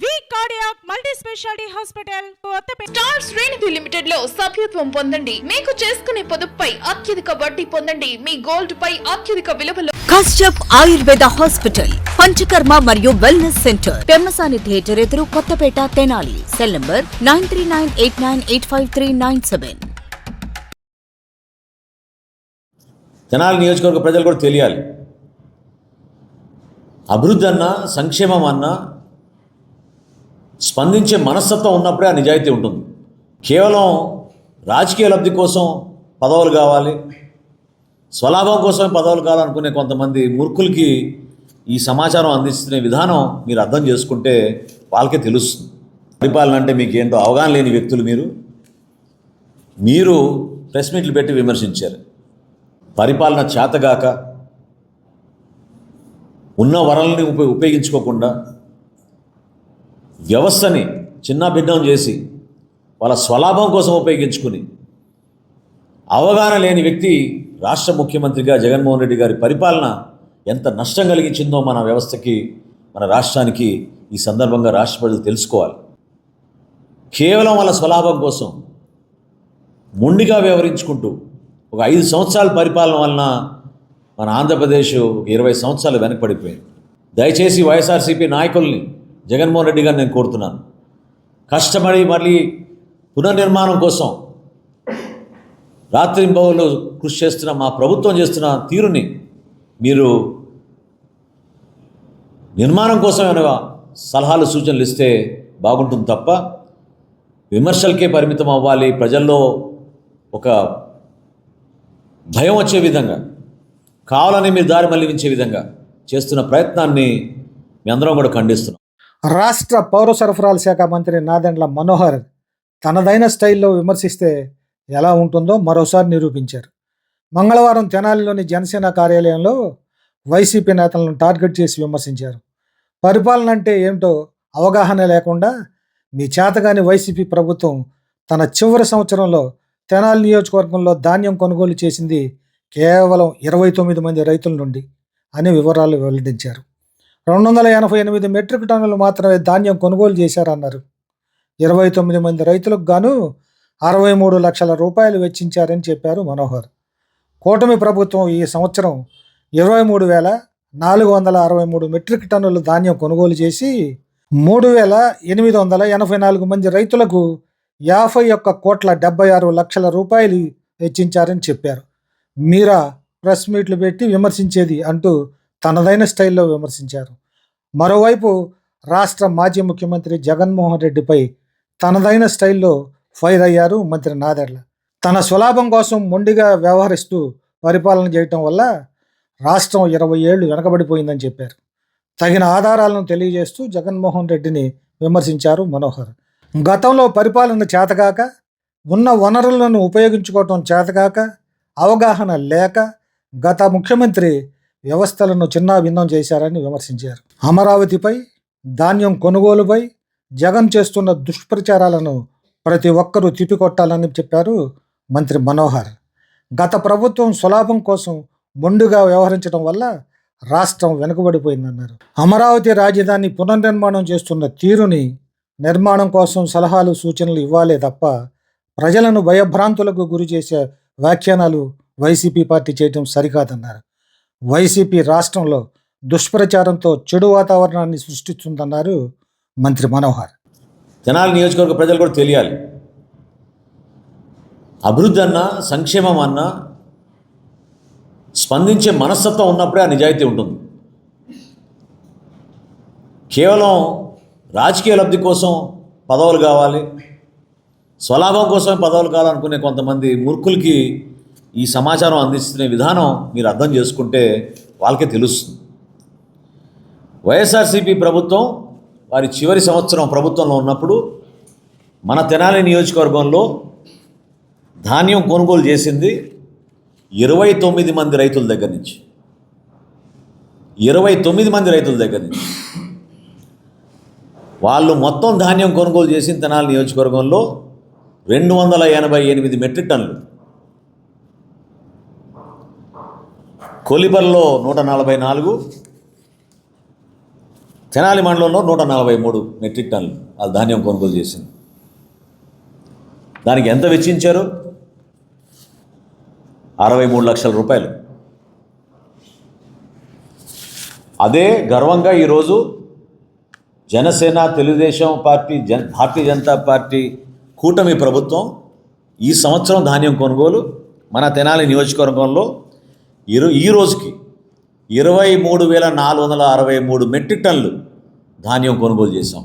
V cardiac multi speciality hospital Kothapeta star శ్రేణిధి లిమిటెడ్లో సభ్యత్వం పొందండి. మీకు చేసుకునే పొదుపుపై అత్యధిక వడ్డీ పొందండి. మీ గోల్డ్ పై అత్యధిక విలువలో. కశ్యప్ ఆయుర్వేద హాస్పిటల్ పంచకర్మ మరియు వెల్నెస్ సెంటర్ పెమ్మసాని థియేటర్ ఎదురు Kothapeta Tenali. Cell number nine three nine eight nine eight five three nine seven. Tenali నియోజకవర్గ ప్రజలు కూడా తెలియాలి. అభివృద్ధి అన్నా సంక్షేమం అన్నా స్పందించే మనస్తత్వం ఉన్నప్పుడే ఆ నిజాయితీ ఉంటుంది. కేవలం రాజకీయ లబ్ధి కోసం పదవులు కావాలి. స్వలాభం కోసం పదవులు కావాలనుకునే కొంతమంది మూర్ఖులకి ఈ సమాచారం అందిస్తున్న విధానం మీరు అర్థం చేసుకుంటే వాళ్ళకే తెలుస్తుంది. పరిపాలన అంటే మీకు ఏంటో అవగాహన లేని వ్యక్తులు మీరు. మీరు ప్రెస్ మీట్లు పెట్టి విమర్శించారు. పరిపాలన చేతగాక ఉన్న వరల్ని ఉప ఉపయోగించుకోకుండా వ్యవస్థని చిన్నాభిన్నం చేసి వాళ్ళ స్వలాభం కోసం ఉపయోగించుకుని అవగాహన లేని వ్యక్తి రాష్ట్ర ముఖ్యమంత్రిగా జగన్మోహన్ రెడ్డి గారి పరిపాలన ఎంత నష్టం కలిగించిందో మన వ్యవస్థకి మన రాష్ట్రానికి ఈ సందర్భంగా రాష్ట్ర ప్రజలు తెలుసుకోవాలి. కేవలం వాళ్ళ స్వలాభం కోసం మొండిగా వ్యవహరించుకుంటూ ఒక ఐదు సంవత్సరాల పరిపాలన వలన మన ఆంధ్రప్రదేశ్ ఒక ఇరవై సంవత్సరాలు వెనకబడిపోయింది. దయచేసి వైఎస్ఆర్సీపీ నాయకుల్ని జగన్మోహన్ రెడ్డి గారిని నేను కోరుతున్నాను. కష్టపడి మళ్ళీ పునర్నిర్మాణం కోసం రాత్రింబవులు కృషి చేస్తున్న మా ప్రభుత్వం చేస్తున్న తీరుని మీరు నిర్మాణం కోసం ఏమైనా సలహాలు సూచనలు ఇస్తే బాగుంటుంది తప్ప విమర్శలకే పరిమితం అవ్వాలి. ప్రజల్లో ఒక భయం వచ్చే విధంగా కావాలని మీరు దారి మళ్ళించే విధంగా చేస్తున్న ప్రయత్నాన్ని మీ అందరం కూడా ఖండిస్తున్నాం. రాష్ట్ర పౌర సరఫరాల శాఖ మంత్రి నాదెండ్ల మనోహర్ తనదైన స్టైల్లో విమర్శిస్తే ఎలా ఉంటుందో మరోసారి నిరూపించారు. మంగళవారం తెనాలిలోని జనసేన కార్యాలయంలో వైసీపీ నేతలను టార్గెట్ చేసి విమర్శించారు. పరిపాలన అంటే ఏమిటో అవగాహన లేకుండా మీ చేతగాని వైసీపీ ప్రభుత్వం తన చివరి సంవత్సరంలో తెనాలి నియోజకవర్గంలో ధాన్యం కొనుగోలు చేసింది కేవలం ఇరవై తొమ్మిది మంది రైతుల నుండి అనే వివరాలు వెల్లడించారు. రెండు వందల ఎనభై ఎనిమిది మెట్రిక్ టన్నులు మాత్రమే ధాన్యం కొనుగోలు చేశారన్నారు. ఇరవై తొమ్మిది మంది రైతులకు గాను అరవై మూడు లక్షల రూపాయలు వెచ్చించారని చెప్పారు మనోహర్. కూటమి ప్రభుత్వం ఈ సంవత్సరం ఇరవై మూడు వేల నాలుగు వందల అరవై మూడు మెట్రిక్ టన్నుల ధాన్యం కొనుగోలు చేసి మూడు వేల ఎనిమిది వందల ఎనభై నాలుగు మంది రైతులకు యాభై ఒక్క కోట్ల డెబ్బై ఆరు లక్షల రూపాయలు వెచ్చించారని చెప్పారు. మీరా ప్రెస్ మీట్లు పెట్టి విమర్శించేది అంటూ తనదైన స్టైల్లో విమర్శించారు. మరోవైపు రాష్ట్ర మాజీ ముఖ్యమంత్రి జగన్మోహన్ రెడ్డిపై తనదైన స్టైల్లో ఫైర్ అయ్యారు మంత్రి నాదెళ్ళ తన స్వలాభం కోసం మొండిగా వ్యవహరిస్తూ పరిపాలన చేయటం వల్ల రాష్ట్రం ఇరవై ఏళ్ళు వెనకబడిపోయిందని చెప్పారు. తగిన ఆధారాలను తెలియజేస్తూ జగన్మోహన్ రెడ్డిని విమర్శించారు మనోహర్. గతంలో పరిపాలన చేతగాక ఉన్న వనరులను ఉపయోగించుకోవటం చేతగాక అవగాహన లేక గత ముఖ్యమంత్రి వ్యవస్థలను చిన్నాభిన్నం చేశారని విమర్శించారు. అమరావతిపై ధాన్యం కొనుగోలుపై జగన్ చేస్తున్న దుష్ప్రచారాలను ప్రతి ఒక్కరూ తిప్పికొట్టాలని చెప్పారు మంత్రి మనోహర్. గత ప్రభుత్వం సులాభం కోసం మొండుగా వ్యవహరించడం వల్ల రాష్ట్రం వెనుకబడిపోయిందన్నారు. అమరావతి రాజధాని పునర్నిర్మాణం చేస్తున్న తీరుని నిర్మాణం కోసం సలహాలు సూచనలు ఇవ్వాలే తప్ప ప్రజలను భయభ్రాంతులకు గురి చేసే వ్యాఖ్యానాలు వైసీపీ పార్టీ చేయడం సరికాదన్నారు. వైసీపీ రాష్ట్రంలో దుష్ప్రచారంతో చెడు వాతావరణాన్ని సృష్టిస్తుందన్నారు మంత్రి మనోహర్. జనాల నియోజకవర్గ ప్రజలు కూడా తెలియాలి. అభివృద్ధి అన్నా సంక్షేమం అన్నా స్పందించే మనస్తత్వం ఉన్నప్పుడే ఆ నిజాయితీ ఉంటుంది. కేవలం రాజకీయ లబ్ధి కోసం పదవులు కావాలి స్వలాభం కోసమే పదవులు కావాలనుకునే కొంతమంది మూర్ఖులకి ఈ సమాచారం అందిస్తున్న విధానం మీరు అర్థం చేసుకుంటే వాళ్ళకే తెలుస్తుంది. వైఎస్ఆర్సీపీ ప్రభుత్వం వారి చివరి సంవత్సరం ప్రభుత్వంలో ఉన్నప్పుడు మన తెనాలి నియోజకవర్గంలో ధాన్యం కొనుగోలు చేసింది ఇరవై తొమ్మిది మంది రైతుల దగ్గర నుంచి. ఇరవై తొమ్మిది మంది రైతుల దగ్గర నుంచి. వాళ్ళు మొత్తం ధాన్యం కొనుగోలు చేసిన తెనాలి నియోజకవర్గంలో రెండు వందల ఎనభై ఎనిమిది మెట్రిక్ టన్నులు. కొలిబర్లో నూట నలభై నాలుగు తెనాలి మండలంలో నూట నలభై మూడు మెట్రిక్ టన్నులు వాళ్ళు ధాన్యం కొనుగోలు చేసింది. దానికి ఎంత వెచ్చించారు? అరవై మూడు లక్షల రూపాయలు. అదే గర్వంగా ఈరోజు జనసేన తెలుగుదేశం పార్టీ జన్ భారతీయ జనతా పార్టీ కూటమి ప్రభుత్వం ఈ సంవత్సరం ధాన్యం కొనుగోలు మన తెనాలి నియోజకవర్గంలో ఇరు ఈ రోజుకి ఇరవై మూడు వేల నాలుగు వందల అరవై మూడు మెట్రిక్ టన్నులు ధాన్యం కొనుగోలు చేశాం.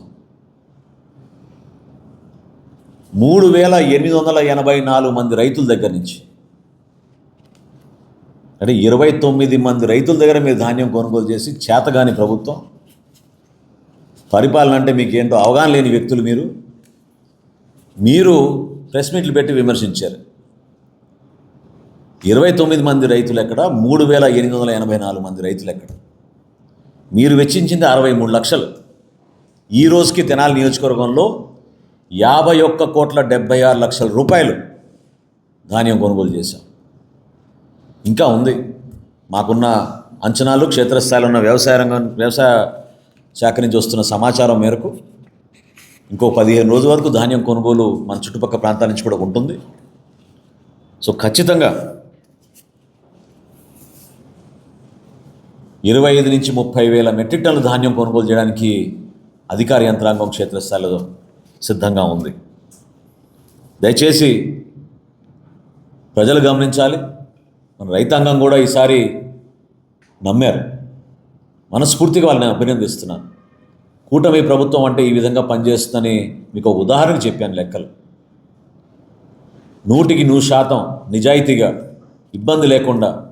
మూడు వేల ఎనిమిది వందల ఎనభై నాలుగు మంది రైతుల దగ్గర నుంచి. అంటే ఇరవై తొమ్మిది మంది రైతుల దగ్గర మీరు ధాన్యం కొనుగోలు చేసి చేతగాని ప్రభుత్వం. పరిపాలన అంటే మీకు ఏంటో అవగాహన లేని వ్యక్తులు మీరు. మీరు ప్రెస్ మీట్లు పెట్టి విమర్శించారు. ఇరవై తొమ్మిది మంది రైతులు ఎక్కడ మూడు వేల ఎనిమిది వందల ఎనభై నాలుగు మంది రైతులు ఎక్కడ మీరు వెచ్చించింది అరవై మూడు లక్షలు. ఈ రోజుకి తెనాలి నియోజకవర్గంలో యాభై ఒక్క కోట్ల డెబ్బై ఆరు లక్షల రూపాయలు ధాన్యం కొనుగోలు చేశాం. ఇంకా ఉంది. మాకున్న అంచనాలు క్షేత్రస్థాయిలో ఉన్న వ్యవసాయ రంగం వ్యవసాయ శాఖ నుంచి వస్తున్న సమాచారం మేరకు ఇంకో పదిహేను రోజుల వరకు ధాన్యం కొనుగోలు మన చుట్టుపక్కల ప్రాంతాల నుంచి కూడా ఉంటుంది. సో ఖచ్చితంగా ఇరవై ఐదు నుంచి ముప్పై వేల మెట్రిక్ టన్నుల ధాన్యం కొనుగోలు చేయడానికి అధికార యంత్రాంగం క్షేత్రస్థాయిలో సిద్ధంగా ఉంది. దయచేసి ప్రజలు గమనించాలి. మన రైతాంగం కూడా ఈసారి నమ్మారు. మనస్ఫూర్తిగా వాళ్ళని అభినందిస్తున్నాను. కూటమి ప్రభుత్వం అంటే ఈ విధంగా పనిచేస్తుందని మీకు ఒక ఉదాహరణ చెప్పాను లెక్కలు. నూటికి నూరు శాతం నిజాయితీగా ఇబ్బంది లేకుండా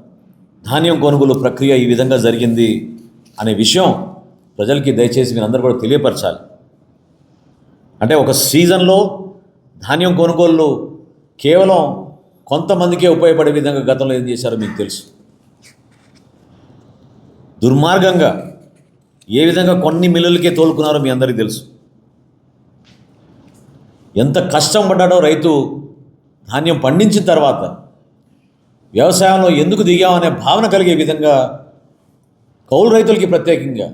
ధాన్యం కొనుగోలు ప్రక్రియ ఈ విధంగా జరిగింది అనే విషయం ప్రజలకి దయచేసి మీరు అందరూ కూడా తెలియపరచాలి. అంటే ఒక సీజన్లో ధాన్యం కొనుగోళ్ళు కేవలం కొంతమందికే ఉపయోగపడే విధంగా గతంలో ఏం చేశారో మీకు తెలుసు. దుర్మార్గంగా ఏ విధంగా కొన్ని మిల్లులకే తోలుకున్నారో మీ అందరికీ తెలుసు. ఎంత కష్టం పడ్డాడో రైతు ధాన్యం పండించిన తర్వాత వ్యవసాయంలో ఎందుకు దిగామనే భావన కలిగే విధంగా కౌలు రైతులకి ప్రత్యేకంగా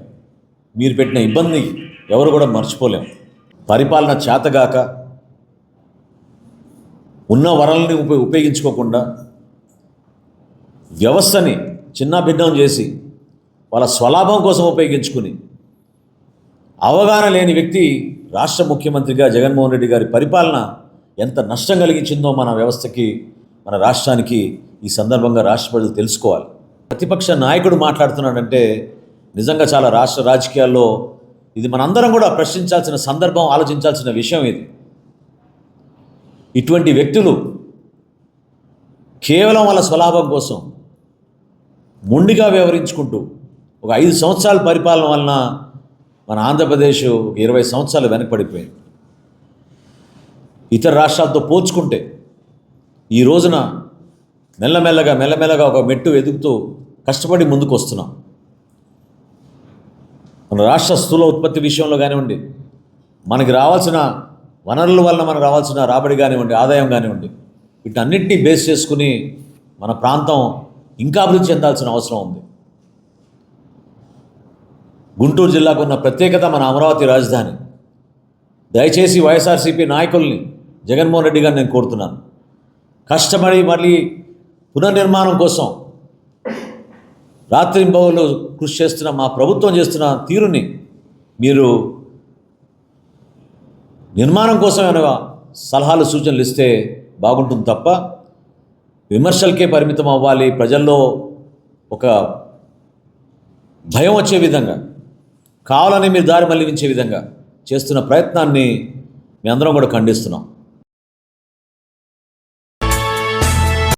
మీరు పెట్టిన ఇబ్బంది ఎవరు కూడా మర్చిపోలేం. పరిపాలన చేతగాక ఉన్న వరల్ని ఉప ఉపయోగించుకోకుండా వ్యవస్థని చిన్నాభిన్నం చేసి వాళ్ళ స్వలాభం కోసం ఉపయోగించుకుని అవగాహన లేని వ్యక్తి రాష్ట్ర ముఖ్యమంత్రిగా జగన్మోహన్ రెడ్డి గారి పరిపాలన ఎంత నష్టం కలిగించిందో మన వ్యవస్థకి మన రాష్ట్రానికి ఈ సందర్భంగా రాష్ట్ర ప్రజలు తెలుసుకోవాలి. ప్రతిపక్ష నాయకుడు మాట్లాడుతున్నాడంటే నిజంగా చాలా రాష్ట్ర రాజకీయాల్లో ఇది మనందరం కూడా ప్రశ్నించాల్సిన సందర్భం ఆలోచించాల్సిన విషయం ఇది. ఇటువంటి వ్యక్తులు కేవలం వాళ్ళ స్వలాభం కోసం మొండిగా వ్యవహరించుకుంటూ ఒక ఐదు సంవత్సరాల పరిపాలన వలన మన ఆంధ్రప్రదేశ్ ఒక ఇరవై సంవత్సరాలు వెనకబడిపోయింది. ఇతర రాష్ట్రాలతో పోల్చుకుంటే ఈ రోజున మెల్లమెల్లగా మెల్లమెల్లగా ఒక మెట్టు ఎదుగుతూ కష్టపడి ముందుకు వస్తున్నాం మన రాష్ట్ర స్థూల ఉత్పత్తి విషయంలో కానివ్వండి మనకి రావాల్సిన వనరుల వల్ల మనకు రావాల్సిన రాబడి కానివ్వండి ఆదాయం కానివ్వండి వీటన్నిటినీ బేస్ చేసుకుని మన ప్రాంతం ఇంకా అభివృద్ధి చెందాల్సిన అవసరం ఉంది. గుంటూరు జిల్లాకు ఉన్న ప్రత్యేకత మన అమరావతి రాజధాని. దయచేసి వైఎస్ఆర్సీపీ నాయకుల్ని జగన్మోహన్ రెడ్డి గారిని నేను కోరుతున్నాను. కష్టపడి మళ్ళీ పునర్నిర్మాణం కోసం రాత్రింబవులు కృషి చేస్తున్న మా ప్రభుత్వం చేస్తున్న తీరుని మీరు నిర్మాణం కోసం ఏమైనా సలహాలు సూచనలు ఇస్తే బాగుంటుంది తప్ప విమర్శలకే పరిమితం అవ్వాలి. ప్రజల్లో ఒక భయం వచ్చే విధంగా కావాలని మీరు దారి మళ్ళించే విధంగా చేస్తున్న ప్రయత్నాన్ని మీ అందరం కూడా ఖండిస్తున్నాం.